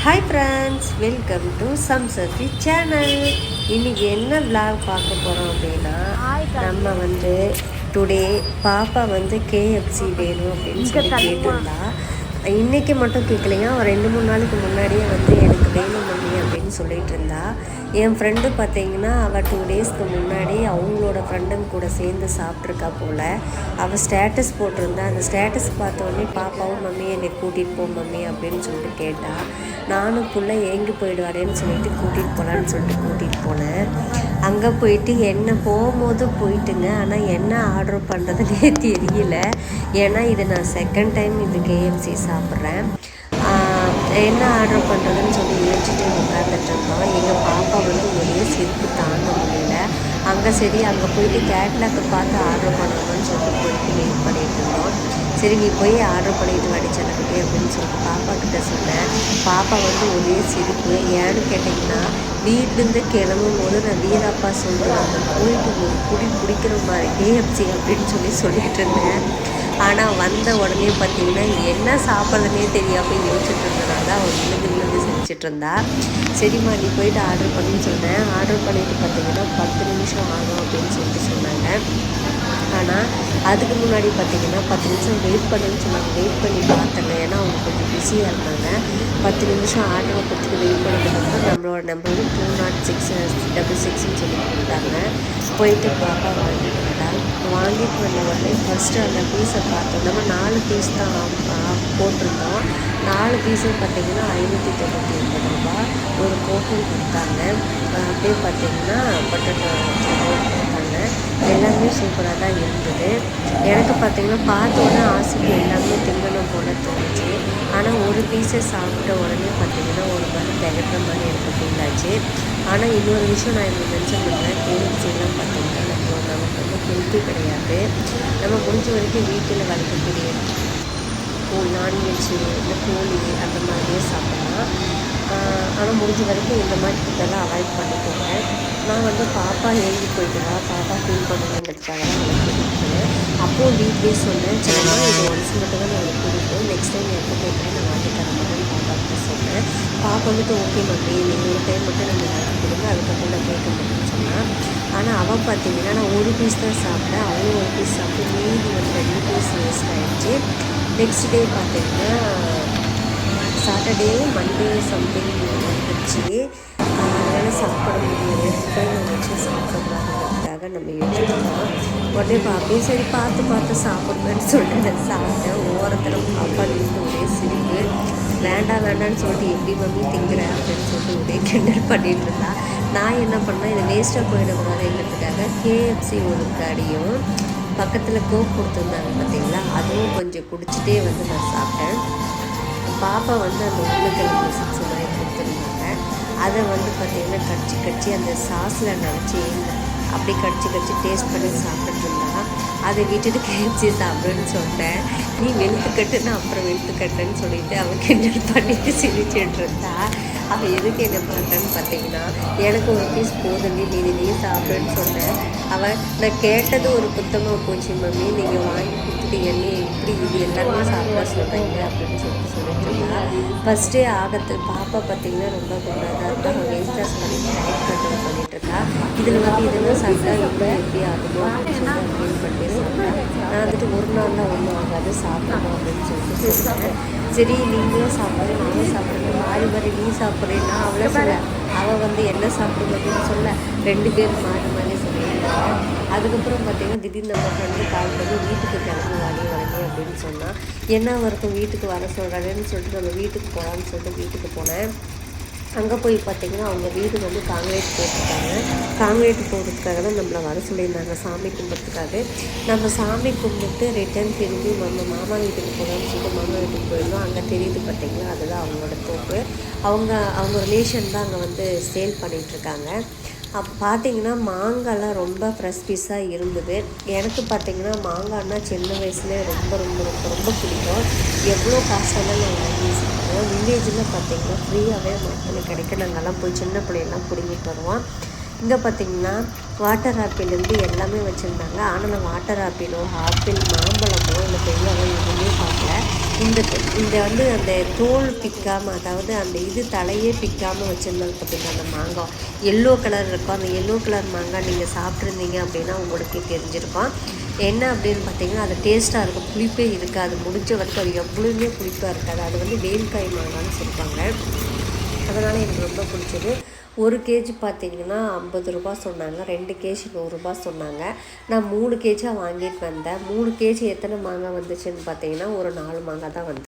Hi friends welcome to சம்சஃபி channel இன்னைக்கு என்ன vlog பார்க்க போகிறோம் அப்படின்னா நம்ம வந்து டுடே பாப்பா வந்து கேஎஃப்சி வேணும் அப்படின்னு சொல்லி கேட்டிருந்தா இன்றைக்கி மட்டும் கேட்கலையா அவன் ரெண்டு மூணு நாளுக்கு முன்னாடியே வந்து எனக்கு வேணும் மம்மி அப்படின்னு சொல்லிட்டு இருந்தா. என் ஃப்ரெண்டு பார்த்தீங்கன்னா அவள் டூ டேஸ்க்கு முன்னாடி அவங்களோட ஃப்ரெண்டுங்க கூட சேர்ந்து சாப்பிட்ருக்கா போல். அவள் ஸ்டேட்டஸ் போட்டிருந்தா. அந்த ஸ்டேட்டஸ் பார்த்தோன்னே பாப்பாவும் மம்மி என்னை கூட்டிகிட்டு போ மம்மி அப்படின்னு சொல்லிட்டு கேட்டாள் நானும் புள்ள ஏங்கி போயிடுவாரேன்னு சொல்லிட்டு கூட்டிகிட்டு போகலான்னு சொல்லிட்டு கூட்டிகிட்டு போனேன். அங்கே போயிட்டு என்ன போகும்போது போயிட்டுங்க. ஆனால் என்ன ஆர்டர் பண்ணுறதுனே தெரியல. ஏன்னா இது நான் செகண்ட் டைம் இது கேஎஃப்சி சாப்பிட்றேன். என்ன ஆர்டர் பண்ணுறதுன்னு சொல்லி யோசிச்சுட்டு உட்காந்துட்டு இருந்தோம். எங்கள் பாப்பா வந்து ஒரே சிரிப்பு தாங்க முடியல. அங்கே சரி அங்கே போயிட்டு கேட்லாக்கு பார்த்து ஆர்டர் பண்ணணும்னு சொல்லி போயிட்டு வெயிட் பண்ணிட்டு இருந்தோம். சரி நீ போய் ஆர்டர் பண்ணிட்டு வாடி செல்லக்குட்டி அப்படின்னு சொல்லிட்டு பாப்பா கிட்ட சொன்னேன் பாப்பா வந்து ஒரே சிரிப்பு. ஏன்னு கேட்டிங்கன்னா வீட்டிலேருந்து கிளம்பும் போது நான் வீராப்பா சொல்கிறேன் அந்த போயிட்டு ஒரு குடி குடிக்கிற மாதிரி கேஎஃப்சி அப்படின்னு சொல்லி சொல்லிட்டு இருந்தேன். ஆனால் வந்த உடனே பார்த்தீங்கன்னா என்ன சாப்பிட்றதுனே தெரியாமல் யோசிச்சுட்டு இருந்தனால அவள் விழுந்து விழுந்து செஞ்சுட்டு இருந்தா. சரிம்மா நீ போயிட்டு ஆர்டர் பண்ணுன்னு சொன்னேன். ஆர்டர் பண்ணிட்டு பார்த்தீங்கன்னா பத்து நிமிஷம் ஆகும் அப்படின்னு சொல்லிட்டு சொன்னாங்க. ஆனால் அதுக்கு முன்னாடி பார்த்தீங்கன்னா பத்து நிமிஷம் வெயிட் பண்ணுன்னு சொன்னாங்க. வெயிட் பண்ணி பார்த்தேங்க. ஏன்னா அவங்க கொஞ்சம் பிஸியாக இருந்தாங்க. பத்து நிமிஷம் ஆர்டரை கொடுத்துட்டு வெயிட் பண்ணதுக்கப்புறம் நம்மளோட நம்பர் வந்து டூ நாட் சிக்ஸ் டபுள் சிக்ஸ்னு சொல்லி கொடுத்தாங்க. போயிட்டு பாப்பா வாங்கிட்டு வந்தா. வாங்கிட்டு வந்த உடனே ஃபஸ்ட்டு அந்த பீஸை பார்த்தோம். நம்ம நாலு பீஸ் தான் போட்டிருந்தோம். நாலு பீஸும் பார்த்தீங்கன்னா ஐநூற்றி தொண்ணூற்றி ஒன்பது ரூபா ஒரு கோட்டில் கொடுத்தாங்க. அப்படியே பார்த்தீங்கன்னா பொட்டேட்டோ எல்லாமே சூப்பராக தான் இருந்தது. எனக்கு பார்த்தீங்கன்னா பார்த்த உடனே ஆசைக்கு எல்லாமே திங்கணும் போல தோணுச்சு. ஆனால் ஒரு பீஸை சாப்பிட்ட உடனே பார்த்தீங்கன்னா ஒரு மாதிரி திகட்டுற மாதிரி எனக்கு ஃபீல் ஆச்சு ஆனால் இன்னொரு விஷயம் நான் இப்போ மென்ஷன் பண்ணுறேன் கேஎஃப்சிலாம் பார்த்தீங்கன்னா நம்ம நமக்கு வந்து ஹெல்த்தி கிடையாது. நம்ம முடிஞ்ச வரைக்கும் வீட்டில் வளர்க்கக்கூடிய நான்வெஜ்ஜு இந்த கோழி அந்த மாதிரியே சாப்பிடலாம் ஆனால் முடிஞ்ச வரைக்கும் இந்த மாதிரி ஃபுட்டெல்லாம் அவாய்ட் பண்ணிக்கோங்க. நான் வந்து பாப்பா எழுதி போயிட்டுவா பாப்பா ஃபீல் பண்ணுங்கிறதுக்காக தான் எனக்கு கூட்டிகிட்டு அப்போது வீட்லேயே சொன்னேன் சரிம்மா இது ஒன்ஸ் மட்டும் தான் நான் கூட்டிகிட்டு நெக்ஸ்ட் டைம் எப்போ கேட்குறேன் நான் வாங்கி தர மாட்டேன்னு பாப்பாவுக்கு சொன்னேன். பாப்பா வந்துட்டு ஓகே மம்மி நீங்கள் ஒரு டைம் மட்டும் நீங்கள் வாங்கி கொடுங்க. அதுக்கப்புறம் நான் கேட்க முடியும்னு சொன்னேன். ஆனால் அவன் பார்த்தீங்கன்னா நான் ஒரு பீஸ் தான் சாப்பிட்டேன். அவளும் ஒரு பீஸ் சாப்பிட்டு மீதி வந்து ரெண்டு பீஸ் வேஸ்ட் ஆகிடுச்சு நெக்ஸ்ட் டே பார்த்தீங்கன்னா சாட்டர்டே மண்டே சம்திங் வந்துச்சு அதனால் சாப்பிட முடியாது எடுத்து வச்சு சாப்பிட்றதுக்காக நம்ம யோசிச்சிருந்தோம் உடனே பார்ப்பேன். சரி பார்த்து பார்த்து சாப்பிடுங்கன்னு சொல்லிட்டு நான் சாப்பிட்டேன். ஓரத்தில் பாப்பா நின்று ஒரே சிரிப்பு. வேண்டாம் வேண்டாம்னு சொல்லிட்டு எப்படி மம்மி திங்குற அப்படின்னு சொல்லிட்டு ஒரே கிண்டல் பண்ணிட்டு இருந்தா. நான் என்ன பண்ணேன்? இதை வேஸ்ட்டாக போயிடக்கூடாதுங்கிறதுக்காக கேஎஃப்சி ஒரு கடியும் பக்கத்தில் கோக் கொடுத்துருந்தாங்க பார்த்தீங்களா அதுவும் கொஞ்சம் குடிச்சிட்டே வந்து நான் சாப்பிட்டேன். பாப்பா வந்து அந்த உருளைக்கிழங்கு சிப்ஸ் மாதிரி கொடுத்துருந்தாங்க. அதை வந்து பார்த்திங்கன்னா கடிச்சு கடிச்சு அந்த சாஸில் நினச்சி அப்படி கடிச்சு கடிச்சு டேஸ்ட் பண்ணி சாப்பிட்டுட்டு இருந்தா அதை விட்டுட்டு கேச்சி சாப்பிடுன்னு சொன்னேன் நீ வெளுத்து கட்டுன்னு அப்புறம் வெளுத்து கட்டுன்னு சொல்லிட்டு அவன் கிண்டல் பண்ணிட்டு சிரிச்சுட்டு இருந்தா. அவள் எதுக்கு என்ன பண்ணுறேன்னு பார்த்தீங்கன்னா எனக்கு ஒரு பீஸ் போதும் நீ நீ சாப்பிடுன்னு சொன்னேன். அவள் நான் கேட்டது ஒரு புத்தமாக போச்சு மம்மி நீங்கள் வாங்கி கொடுத்துட்டீங்கன்னு நீ இப்படி இது எல்லாமே சாப்பிட சொல்கிறீங்க அப்படின்னு சொல்லிட்டு சொல்லிட்டுருந்தா ஃபஸ்ட்டே ஆகத்து பாப்பா பார்த்தீங்கன்னா ரொம்ப குண்டாக இருக்கும் அவள் வெயிட் லாஸ் பண்ணிட்டு கண்ட்ரோல் பண்ணிட்டு இருக்கா. இதில் வந்து இதெல்லாம் சாப்பிட்டா ரொம்ப எப்படி ஆகுமோ? அப்படின்னு சொல்லி பண்ணி சொன்னேன் நான் வந்துட்டு ஒரு நாளில் ஒன்றும் ஆகாது சாப்பிடணும் அப்படின்னு சொல்லிட்டு சொன்னேன் சரி நீங்களும் சாப்பிடுங்க நானும் சாப்பிட்றது மாறி மாறி நீ சாப்பிட்றேன்னா அவளை சொல்ல. அவள் வந்து என்ன சாப்பிடுங்க அப்படின்னு சொல்ல. ரெண்டு பேரும் மாறி மாறி அதுக்கப்புறம் பார்த்தீங்கன்னா திடீர்னு நம்ம ஃப்ரெண்டு கால் பண்ணி வீட்டுக்கு கிளம்பி வாடி வரணும் அப்படின்னு சொன்னால் என்ன வரைக்கும் வீட்டுக்கு வர சொல்கிறேன்னு சொல்லிட்டு நம்ம வீட்டுக்கு போகலான்னு சொல்லிட்டு வீட்டுக்கு போனேன். அங்கே போய் பார்த்தீங்கன்னா அவங்க வீடு வந்து காங்கிரேட் போட்டிருக்காங்க. காங்கிரீட் போடுறதுக்காக தான் நம்மளை வர சொல்லியிருந்தாங்க. சாமி கும்பிட்றதுக்காக நம்ம சாமி கும்பிட்டு ரிட்டர்ன் திரும்பி நம்ம மாமா வீட்டுக்கு போகலாம்னு சொல்லிட்டு மாமா வீட்டுக்கு போயிருந்தோம். அங்கே தெரியுது பார்த்திங்கன்னா அதுதான் அவங்களோட தோப்பு. அவங்க அவங்க ரிலேஷன் தான் அங்கே வந்து சேல் பண்ணிகிட்ருக்காங்க அப்போ பார்த்தீங்கன்னா மாங்காய்லாம் ரொம்ப ஃப்ரெஷ் பீஸாக இருந்தது. எனக்கு பார்த்தீங்கன்னா மாங்காய்னா சின்ன வயசுலேயே ரொம்ப ரொம்ப ரொம்ப ரொம்ப பிடிக்கும். எவ்வளோ காசாலும் நான் வாங்கி பண்ணுவோம் வில்லேஜில் பார்த்தீங்கன்னா ஃப்ரீயாகவே மக்களுக்கு கிடைக்க நாங்கள்லாம் போய் சின்ன பிள்ளையெல்லாம் பிடுங்கிட்டு வருவோம். இங்கே பார்த்தீங்கன்னா வாட்டர் ஆப்பிள்லேருந்து எல்லாமே வச்சுருந்தாங்க. ஆனால் நான் வாட்டர் ஆப்பிளோ ஆப்பிள் மாம்பழமோ இல்லை பெரியவங்க எதுவுமே பார்க்கல இந்த இந்த வந்து அந்த தோல் பிக்காமல் அதாவது அந்த இது தலையே பிக்காமல் வச்சுருந்தாங்க பார்த்தீங்கன்னா அந்த மாங்காய் எல்லோ கலர் இருக்கும். அந்த எல்லோ கலர் மாங்காய் நீங்கள் சாப்பிட்ருந்தீங்க அப்படின்னா உங்களுக்கு தெரிஞ்சிருக்கும். என்ன அப்படின்னு பார்த்தீங்கன்னா அது டேஸ்ட்டாக இருக்கும். புளிப்பே இருக்காது. முடிஞ்ச வரைக்கும் அது எவ்வளோமே புளிப்பாக இருக்காது. அது வந்து வேல்காய் மாங்கான்னு சொல்லுவாங்க. அதனால் எனக்கு ரொம்ப பிடிச்சது. ஒரு கேஜி பார்த்தீங்கன்னா ஐம்பது ரூபா சொன்னாங்க ரெண்டு கேஜி நூறுரூபா சொன்னாங்க. நான் மூணு கேஜியாக வாங்கிட்டு வந்தேன். மூணு கேஜி எத்தனை மாங்காய் வந்துச்சுன்னு பார்த்தீங்கன்னா ஒரு நாலு மாங்காய் தான் வந்து